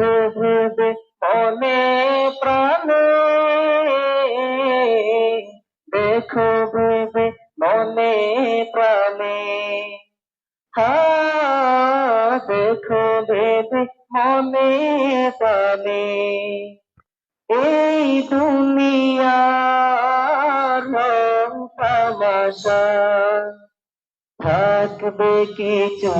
ভেবে মনে প্রাণে। দেখো মনে প্রাণে। হা, দেখো ভেবে মনে প্রাণে। এই দুনিয়ার তামাশা, থাকবে কিছু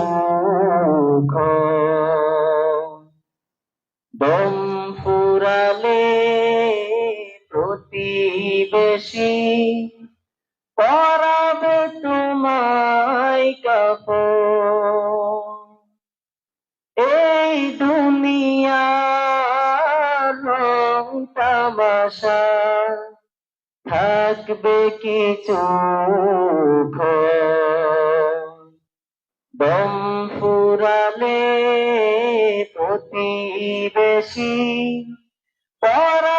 প্রতিবেশী পরাবে তোমায় কাপড়। এই দুনিয়ার রং তামাশা থাকবে কিছু দম ফুরালে প্রতিবেশী। পরাবে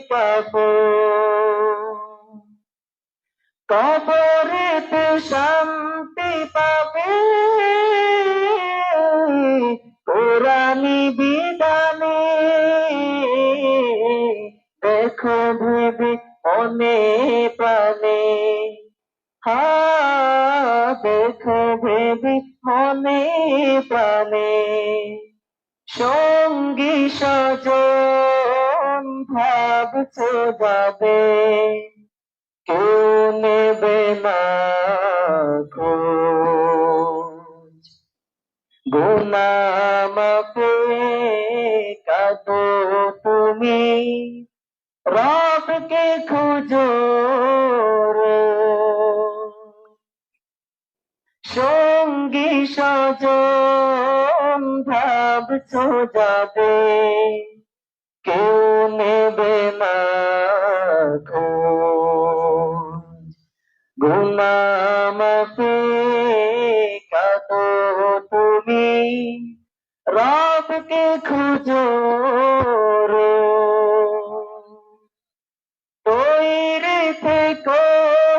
কাপড় কবরেতে শান্তি পাবে। কোরআনি, বিধানে দেখো ভেবে মনে প্রাণে। হা দেখো ভেবে মনে প্রাণে। সঙ্গী সজন ভাবছ যাবে। কেউ নেবে না গুনামাপে কাঁদো তুমি। রবকে খুঁজো। সঙ্গী সজন ভাবছ যাবে। গুনামাফে কাঁদো তুমি রবকে খুঁজো রোজ। তৈরি থেকো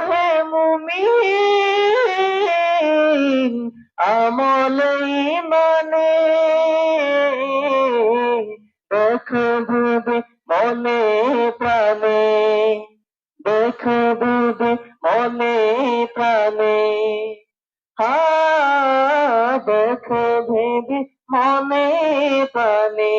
হে মুমিন, আমল ইমানে দেখো মনে প্রাণে দেখো মনে भी हमें पले